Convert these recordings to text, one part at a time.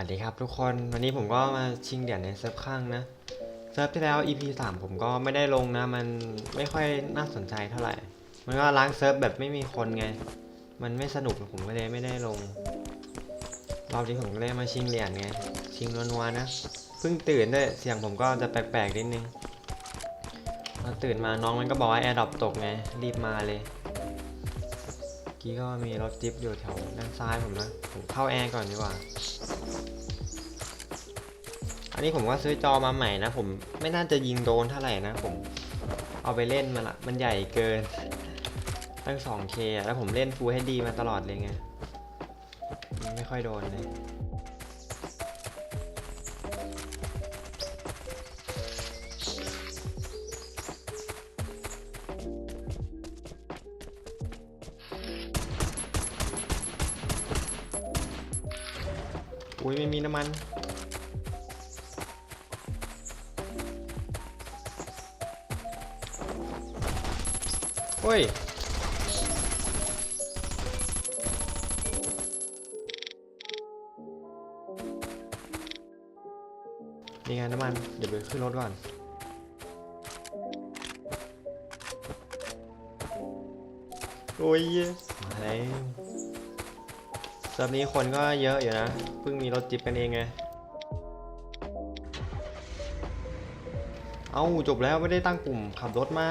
วัสดีครับทุกคนวันนี้ผมก็มาชิงเหรียญในเซิร์ฟข้างนะเซิร์ฟที่แล้ว EP 3 ผมก็ไม่ได้ลงนะ มันไม่ค่อยน่าสนใจเท่าไหร่ มันก็ล้างเซิร์ฟแบบไม่มีคนไง มันไม่สนุกผมก็เลยไม่ได้ลงรอบนี้ผมก็เลยมาชิงเหรียญไงชิงนัวๆนะเพิ่งตื่นด้วยเสียงผมก็จะแปลกๆนิดนึงพอตื่นมาน้องมันก็บอกว่าแอร์ดรอปตกไงรีบมาเลยกี้ก็มีรถจิ๊บอยู่แถวด้านซ้ายผมนะผมเข้าแอร์ก่อนดีกว่า อันนี้ผมก็ซื้อจอมาใหม่นะ ผมไม่น่าจะยิงโดนเท่าไหร่นะ ผมเอาไปเล่นมาละ มันใหญ่เกิน ตั้ง 2K แล้วผมเล่น Full HD มาตลอดเลยไง ไม่ค่อยโดนเลยอุ้ยไม่มีน้ำมัน ฮ้ย นี่ไงน้ำมัน เดี๋ยวไปขึ้นรถก่อนโอ้ยมาแล้วเซิร์ฟนี้คนก็เยอะอยู่นะ เพิ่งมีรถจิบกันเองไง เอาจบแล้วไม่ได้ตั้งปุ่มขับรถมา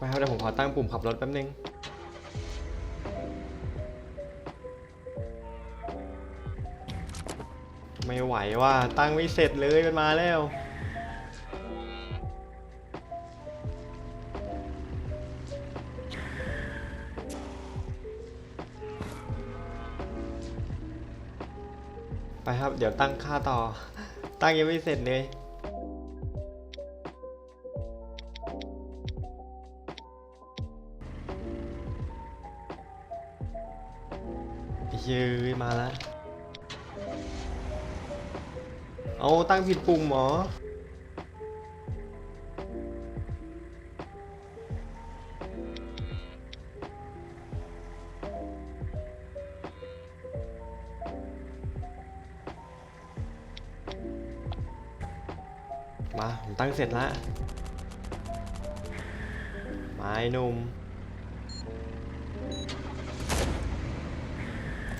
ไปครับเดี๋ยวผมขอตั้งปุ่มขับรถแป๊บนึง ไม่ไหวว่าตั้งไม่เสร็จเลยมันมาแล้ว ไปครับเดี๋ยวตั้งค่าต่อ ตั้งยังไม่เสร็จเลย ผิดปุ่มหรอมาผมตั้งเสร็จแล้วไม้หนุ่ม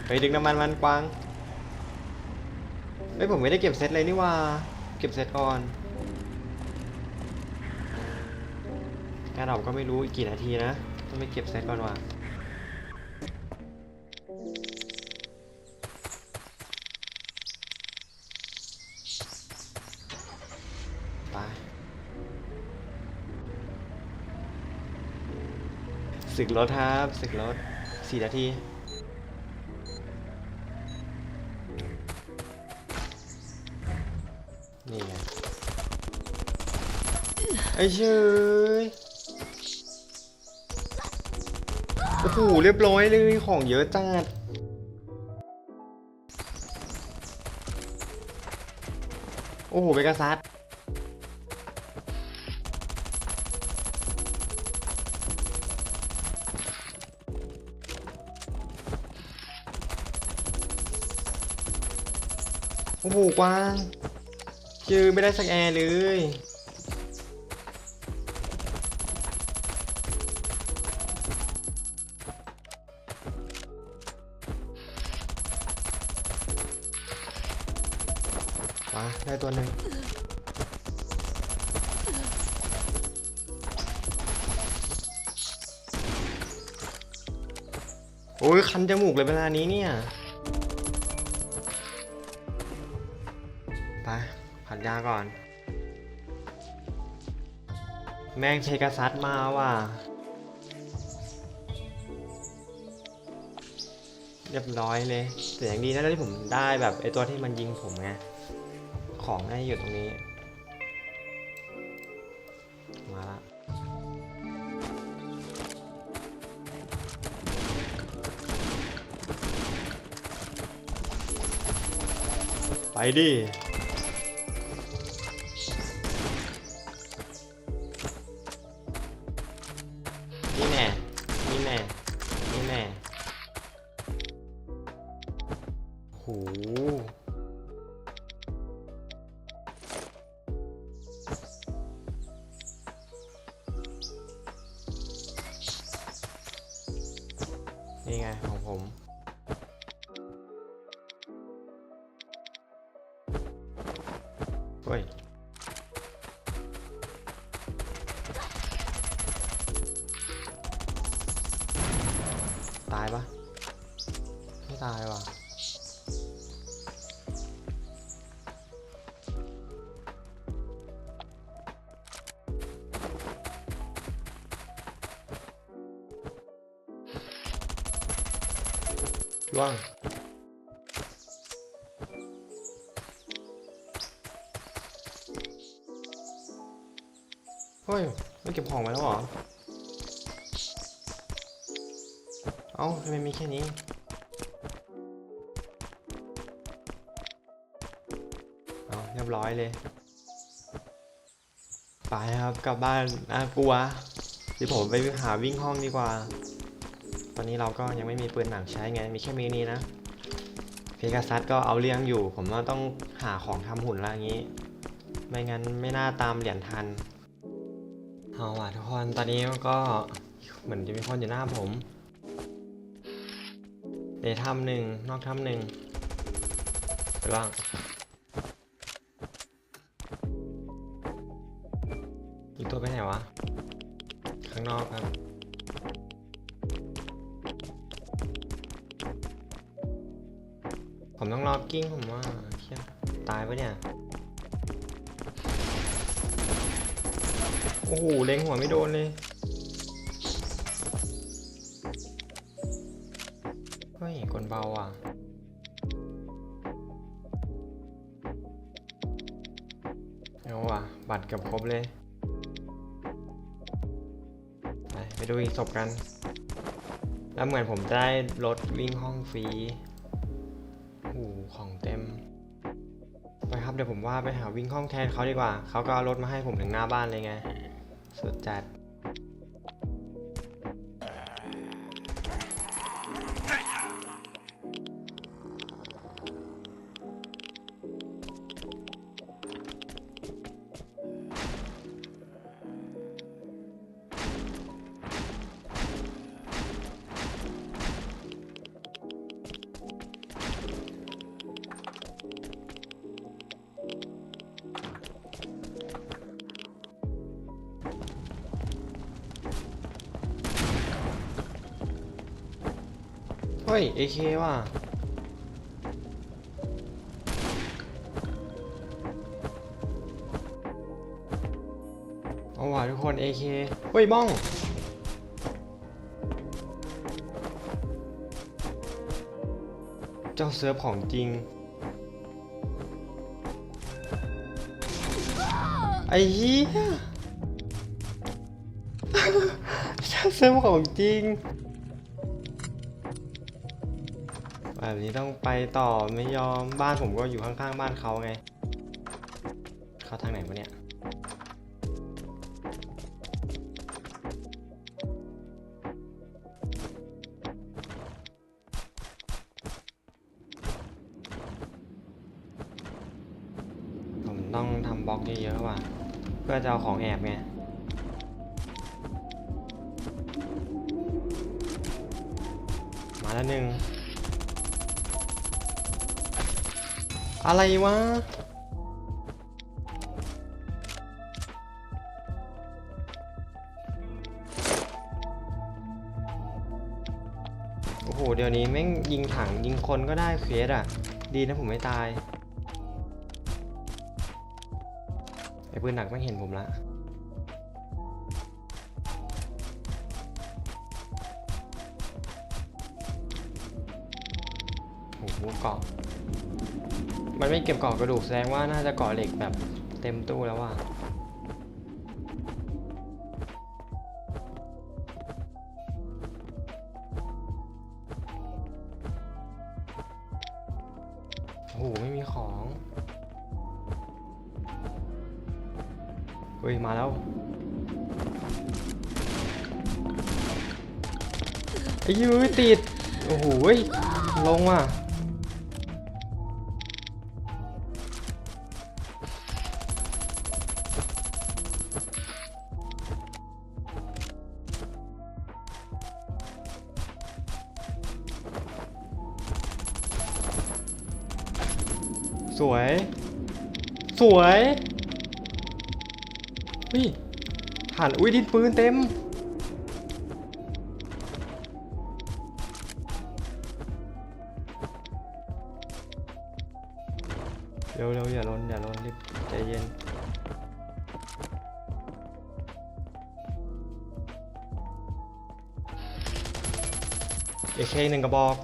ไปดึงน้ำมันมันกวาง ฮ้ยผมไม่ได้เก็บเซตเลยนี่ว่าเก็บเซตก่อน การดอกก็ไม่รู้อีกกี่นาทีนะต้องไปเก็บเซตก่อนว่ะไปศึกรถครับศึกรถสี่นาที อ้เชยโอ้โหเรียบร้อยเลยของเยอะจัดโอ้โหเบกาซัสโอ้โหกว้างชื่อไม่ได้สักแอร์เลย ได้ตัวหนึ่งโอ้ยคันจมูกเลยเวลานี้เนี่ยไปผัดยาก่อน แม่งเชกาซัดมาว่ะเรียบร้อยเลยแต่อย่างดีนะที่ผมได้แบบไอตัวที่มันยิงผมไง ของได้อยู่ตรงนี้ มาละไปดิ นี่ไงของผม เก็บของไว้แล้วเหรอ เอ้าทำไมมีแค่นี้ เอาเรียบร้อยเลย ไปครับกลับบ้านน่ากลัวเดี๋ยวผมไปหาวิ่งห้องดีกว่า ตอนนี้เราก็ยังไม่มีปืนหนักใช้ไง มีแค่มีนี้นะ เพกาซัสก็เอาเรื่องอยู่ ผมว่าต้องหาของทำหุ่นละอย่างนี้ ไม่งั้นไม่น่าตามเหรียญทัน เอาว่ะทุกคน ตอนนี้ก็เหมือนจะมีคนอยู่หน้าผมในถ้ำหนึ่งนอกถ้ำหนึ่งไปบ้าง เล็งหัวไม่โดนเลยเฮ้ยกลเบาอะเอาว่ะ บัตรเกือบครบเลยไปไปดูอีกศพกัน แล้วเหมือนผมจะได้รถวิ่งห้องฟรีโอ้โหของเต็มไปครับเดี๋ยวผมว่าไปหาวิ่งห้องแทนเขาดีกว่า เขาก็เอารถมาให้ผมถึงหน้าบ้านเลยไง สุดจัด ฮ้ย AK ว่ะเอาว่ะทุกคน AK เฮ้ยบ้องเจ้าเซิร์ฟของจริง ไอ้เหี้ยเจ้าเซิร์ฟของจริง แบบนี้ต้องไปต่อไม่ยอมบ้านผมก็อยู่ข้างๆบ้านเขาไง เขาทางไหนวะเนี่ย ผมต้องทำบล็อกเยอะๆว่ะ เพื่อจะเอาของแอบไงมาแล้วหนึ่ง อะไรวะ โอ้โห เดี๋ยวนี้แม่งยิงถังยิงคนก็ได้เควสอะ ดีนะผมไม่ตาย ไอ้ปืนหนักไม่งเห็นผมละโอ้โหเกาะ มันไม่เก็บกาะกระดูกแสดงว่าน่าจะกาะเหล็กแบบเต็มตู้แล้วว่ะโอ้โหไม่มีของเฮ้ยมาแล้วไอ้ยื้อติด โอ้โหลงว่ะ วยเฮ้ยหันอุ้ยดินปืนเต็ม เร็วเร็วอย่าลนอย่าลนรีบใจเย็นเอเคหนึ่งกระบอก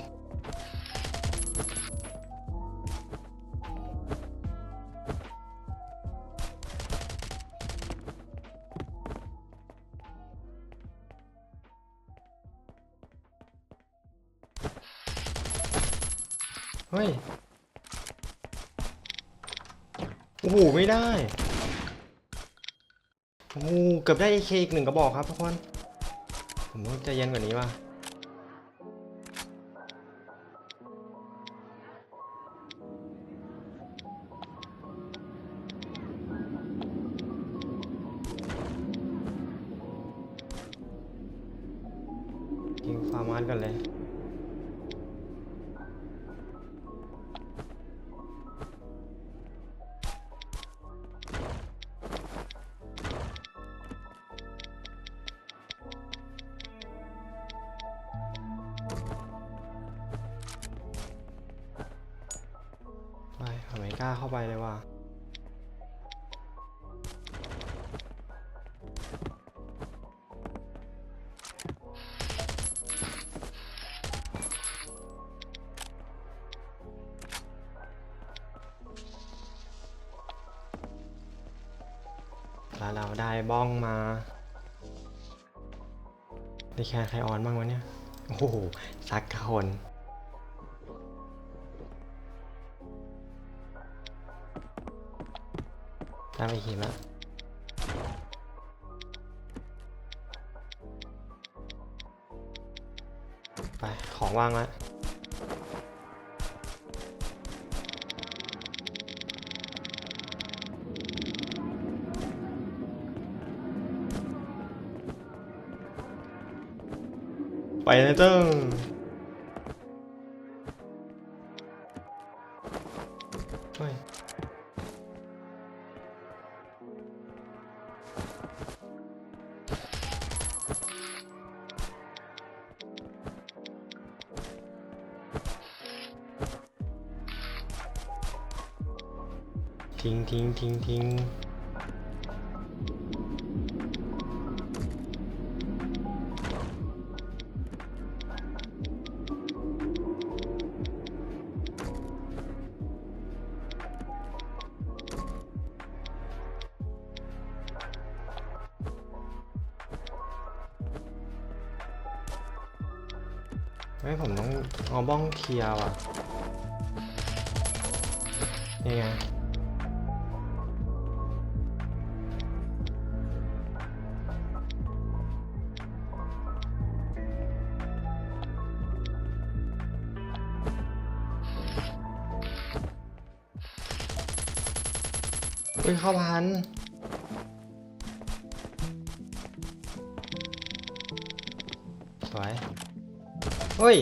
เกือบได้เคอีกหนึ่งกระบอกครับทุกคน ผมต้องใจเย็นกว่านี้ว่ะยิงฟาร์มานกันเลย เราได้บ้องมา ได้แค่ใครออนบ้างวะเนี่ย โอ้โหสักคนได้ไปหินละไป ของว่างแล้ว ไปนะเจ้าเฮ้ยทิ้ เคลียร์ว่ะนี่ไงอุ้ยเข้าพันสวยเฮ้ย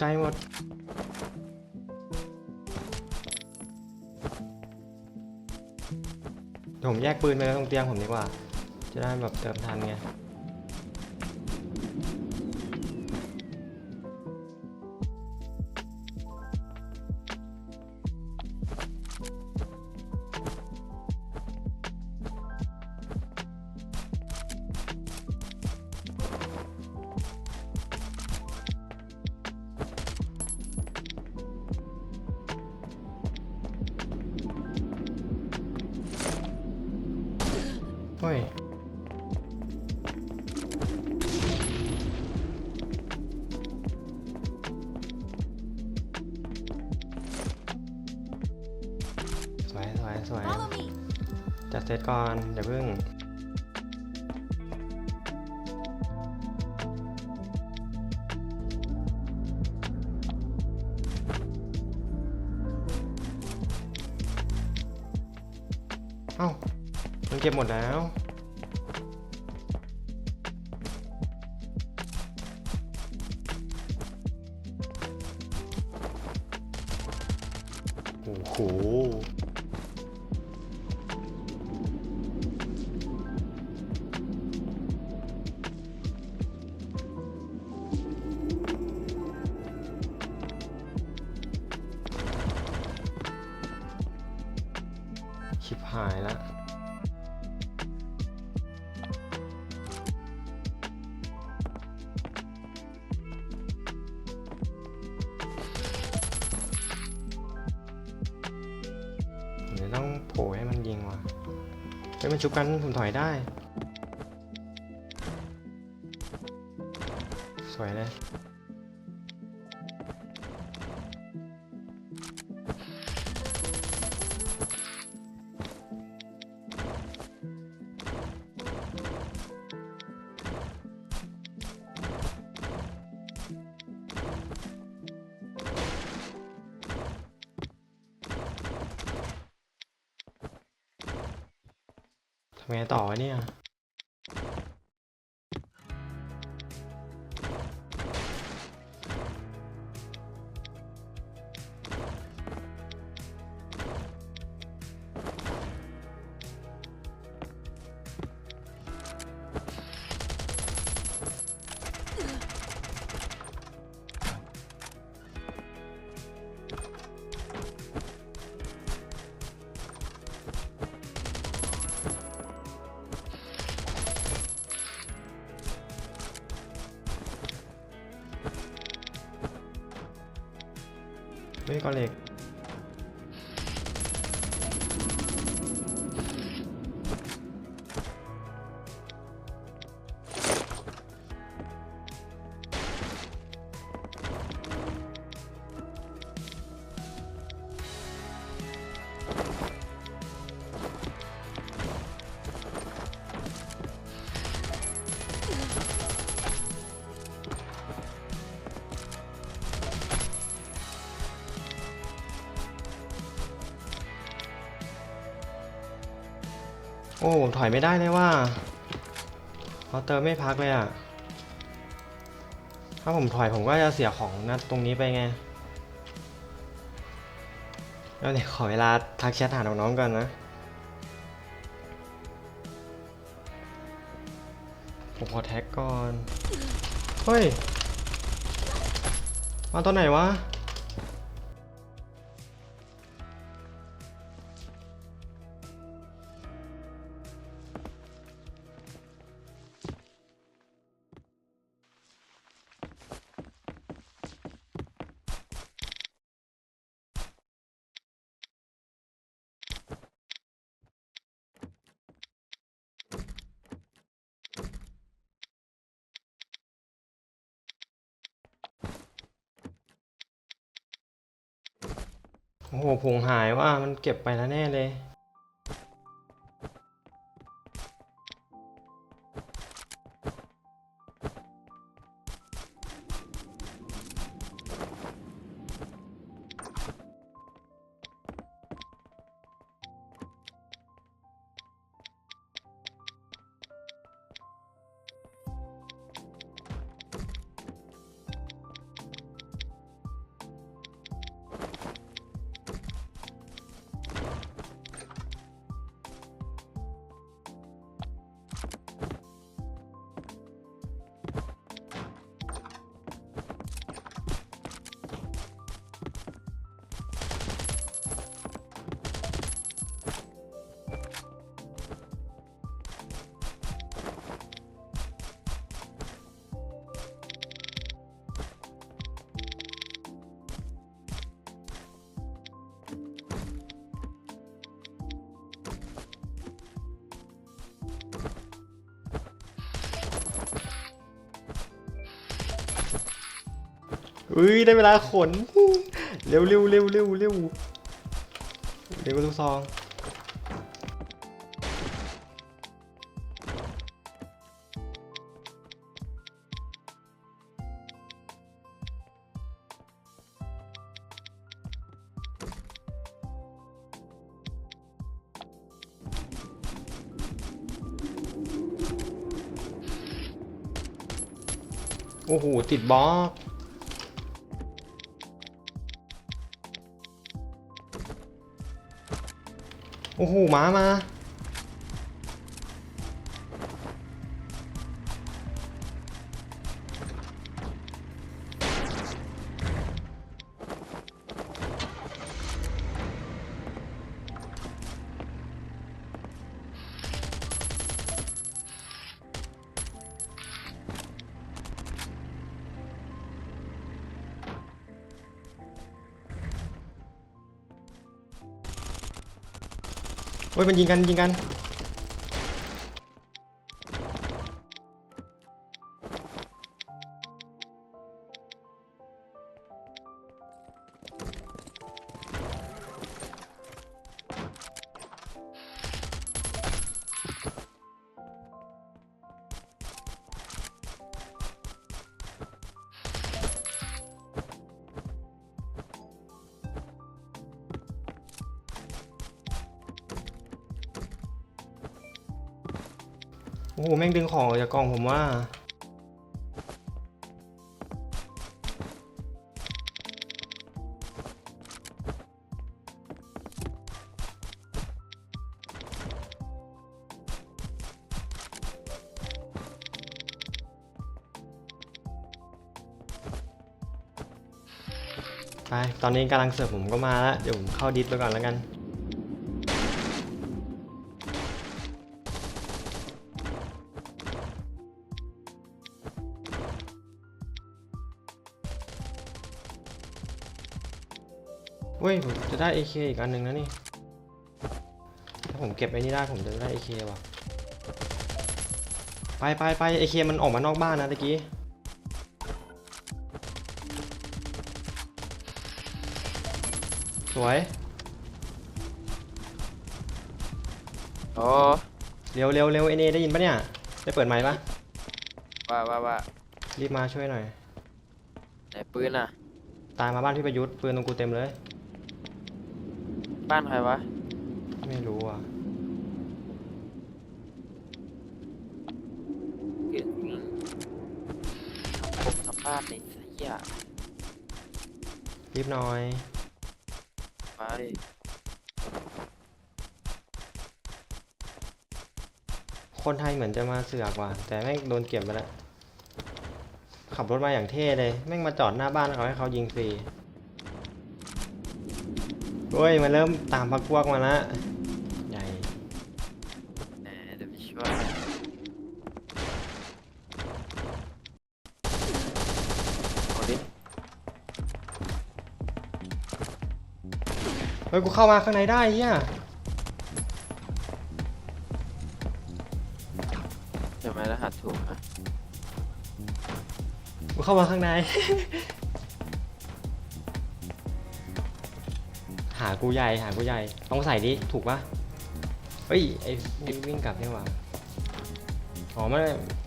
ใจหมด ผมแยกปืนไปแล้วตรงเตียงผมดีกว่า จะได้แบบเติมทันไง วยสวยสวย Follow me. จัดเซตก่อนเดี๋ยวเพิ่ง เอ้า มันเก็บหมดแล้ว เฮ้ยมันชุบกันผมถอยได้ สวยเลย ฮ้ยก่อเหล็ก โอ้ถอยไม่ได้เลยว่าเขาเติมไม่พักเลยอะถ้าผมถอยผมก็จะเสียของนะตรงนี้ไปไงแล้วเดี๋ยวขอเวลาทักแชทหาน้องๆก่อนนะผมขอแท็กก่อน เฮ้ย มาตอนไหนวะ โอ้โหผงหายว่ามันเก็บไปแล้วแน่เลย อุ้ยได้เวลาขน เร็วเร็วเร็วเร็วเร็วเร็วลูกซองโอ้โห ติดบล็อก โอ้โหหมามา เฮ้ยมันยิงกันยิงกัน ของออกจากกล่องผมว่า ไป ตอนนี้กำลังเสิร์ฟผมก็มาแล้ว เดี๋ยวผมเข้าดิสไปก่อนแล้วกัน เว้ยผมจะได้ AK อีกอันหนึ่งนะนี่ ถ้าผมเก็บไอ้นี่ได้ผมจะได้ AK ว่ะ ไปไปไป AK มันออกมานอกบ้านนะตะกี้ สวยโอ้เร็วเร็วเร็วเอเนได้ยินปะเนี่ย ได้เปิดไมค์ปะว่าว่าว่ารีบมาช่วยหน่อย ไหนปืนอะ ตามมาบ้านพี่ประยุทธ์ปืนตรงกูเต็มเลย บ้านใครวะ ไม่รู้อะเกิดยิงผมทำบ้านในเหี้ยรีบหน่อย ไปคนไทยเหมือนจะมาเสือกว่ะแต่แม่งโดนเก็บไปแล้ว ขับรถมาอย่างเท่เลย แม่งมาจอดหน้าบ้านเขาให้เขายิงฟรี โอ้ยมันเริ่มตามพักพวกมาละใหญ่แหมเดี๋ยวไปช่วยเอาดิเฮ้ยกูเข้ามาข้างในได้เฮียใช่ไหมรหัสถูกอะกูเข้ามาข้างใน หากูใหญ่หากูใหญ่ต้องใส่ดิถูกปะเฮ้ยไอ้นี่วิ่งกลับนี่หว่าอ๋อมัน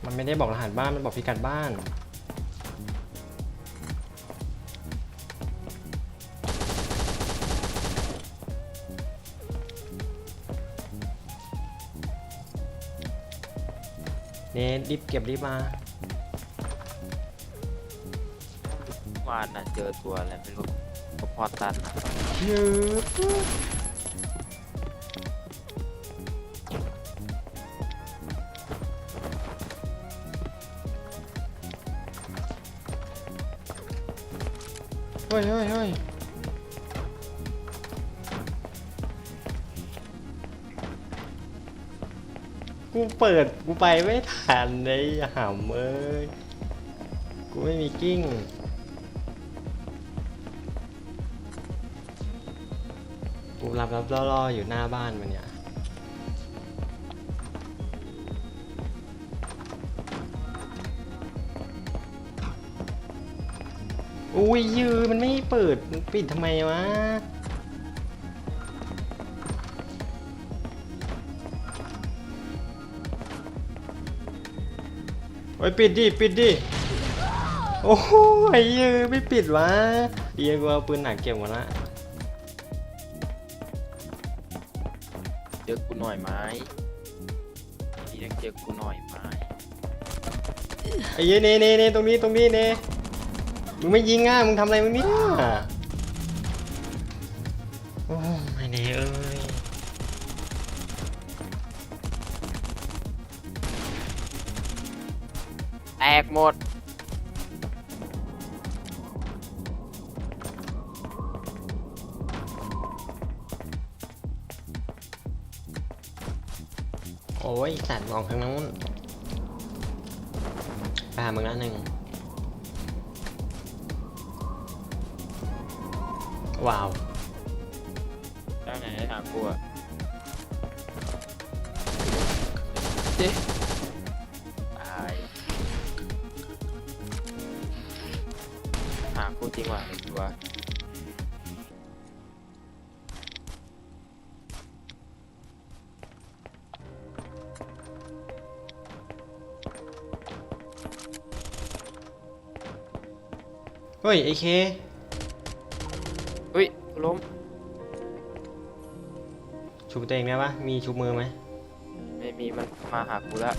มันไม่ได้บอกรหัสบ้านมันบอกพิกัดบ้านเนรีบเก็บรีบมา วานน่ะเจอตัวอะไรไม่รู้ พอตันเยอะเฮ้ยเฮ้ยเฮ้ยกูเปิดกูไปไม่ทันเลยหำเอ้ย กูไม่มีกิ้ง รับรับล่อๆอยู่หน้าบ้านมันเนี่ย อุ้ยยือมันไม่เปิดมันปิดทำไมวะ โอ้ยปิดดิ ปิดดิ โอ้โหไอ้ยือไม่ปิดวะเอียกูเอาปืนหนักเก็บหมดละ จอกูหน่อยไหมพี่เล็กเจอกูหน่อยไหมไอ้เย้เนเนเนตรงนี้ตรงนี้นี่มึงไม่ยิงอะมึงทำอะไรมึงนี่อะโอ้ไอ้เนเอ้ยแตกหมด ยสัตว์มองข้างนู้นไปหามึงละหนึ่งว้าว เฮ้ยไอเคอุ้ยกูล้มชุบตัวเองได้ปะมีชุบมือไหมไม่มีมันมาหากูแล้ว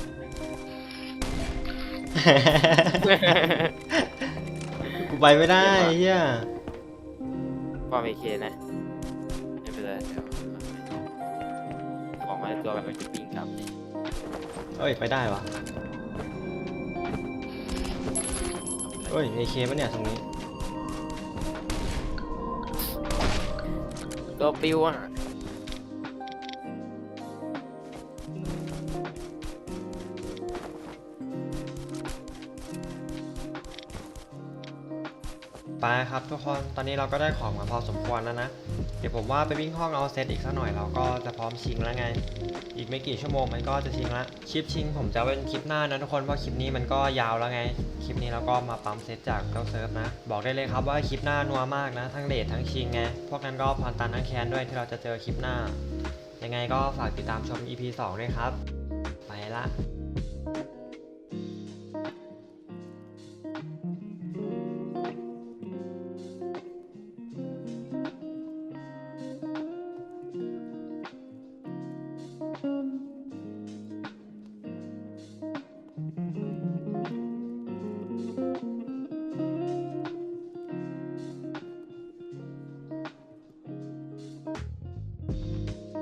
กูไปไม่ได้เฮียป้อมเอเคนะไม่เป็นไรเดี๋ยวบอกมาให้ตัวแบบมันจะปิ้งกลับนี่เอ้ย ไปได้วะเอ้ยไอเคปะเนี่ยตรงนี้ ตัวปิวอะ ไปครับทุกคน ตอนนี้เราก็ได้ของมาพอสมควรแล้วนะ เดี๋ยวผมว่าไปวิ่งห้องเอาเซตอีกสักหน่อยเราก็จะพร้อมชิงแล้วไง อีกไม่กี่ชั่วโมงมันก็จะชิงละ คลิปชิง ผมจะเป็นคลิปหน้านะทุกคนเพราะคลิปนี้มันก็ยาวแล้วไง คลิปนี้เราก็มาปั๊มเซตจากเจ้าเซิร์ฟนะ บอกได้เลยครับว่าคลิปหน้านัวมากนะ ทั้งเลททั้งชิงไง พวกนั้นก็พรตันทั้งแคนด้วยที่เราจะเจอคลิปหน้า ยังไงก็ฝากติดตามชม EP 2ด้วยครับ ไปละ